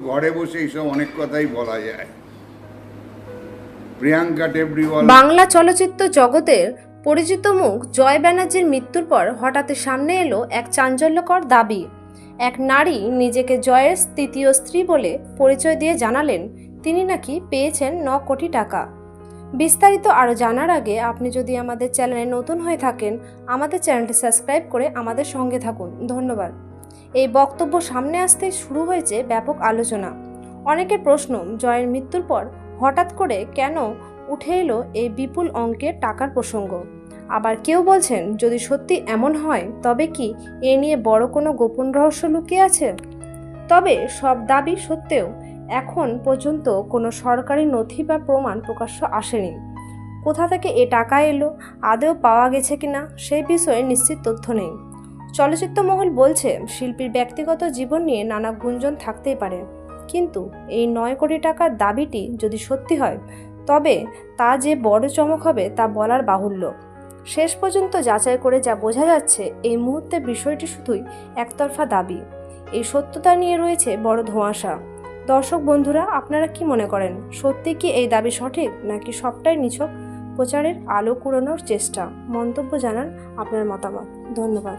ঘরে বসে এইসব অনেক কথাই বলা যায়। বাংলা চলচ্চিত্র জগতের পরিচিত মুখ জয় ব্যানার্জির মৃত্যুর পর হঠাৎ সামনে এলো এক চাঞ্চল্যকর দাবি। এক নারী নিজেকে জয়ের তৃতীয় স্ত্রী বলে পরিচয় দিয়ে জানালেন, তিনি নাকি পেয়েছেন ন কোটি টাকা। বিস্তারিত আরও জানার আগে আপনি যদি আমাদের চ্যানেলে নতুন হয়ে থাকেন, আমাদের চ্যানেলটি সাবস্ক্রাইব করে আমাদের সঙ্গে থাকুন। ধন্যবাদ। এই বক্তব্য সামনে আসতেই শুরু হয়েছে ব্যাপক আলোচনা। অনেকের প্রশ্ন, জয়ের মৃত্যুর পর হঠাৎ করে কেন উঠে এলো এই বিপুল অঙ্কের টাকার প্রসঙ্গ? আবার কেউ বলছেন, যদি সত্যি এমন হয়, তবে কি এ নিয়ে বড় কোনো গোপন রহস্য লুকিয়ে আছে? তবে সব দাবি সত্ত্বেও এখন পর্যন্ত কোনো সরকারি নথি বা প্রমাণ প্রকাশ্য আসেনি। কোথা থেকে এ টাকা এলো আদেও পাওয়া গেছে কিনা সেই বিষয়ে নিশ্চিত তথ্য নেই। চলচ্চিত্র মহল বলছে, শিল্পীর ব্যক্তিগত জীবন নিয়ে নানা গুঞ্জন থাকতেই পারে। কিন্তু এই নয় কোটি টাকার দাবিটি যদি সত্যি হয়, তবে তা যে বড় চমক হবে তা বলার বাহুল্য। শেষ পর্যন্ত যাচাই করে যা বোঝা যাচ্ছে, এই মুহূর্তে বিষয়টি শুধুই একতরফা দাবি। এই সত্যতা নিয়ে রয়েছে বড় ধোঁয়াশা। দর্শক বন্ধুরা, আপনারা কি মনে করেন, সত্যি কি এই দাবি সঠিক, নাকি সবটাই নিছক প্রচারের আলো কুড়ানোর চেষ্টা? মন্তব্য জানান আপনার মতামত। ধন্যবাদ।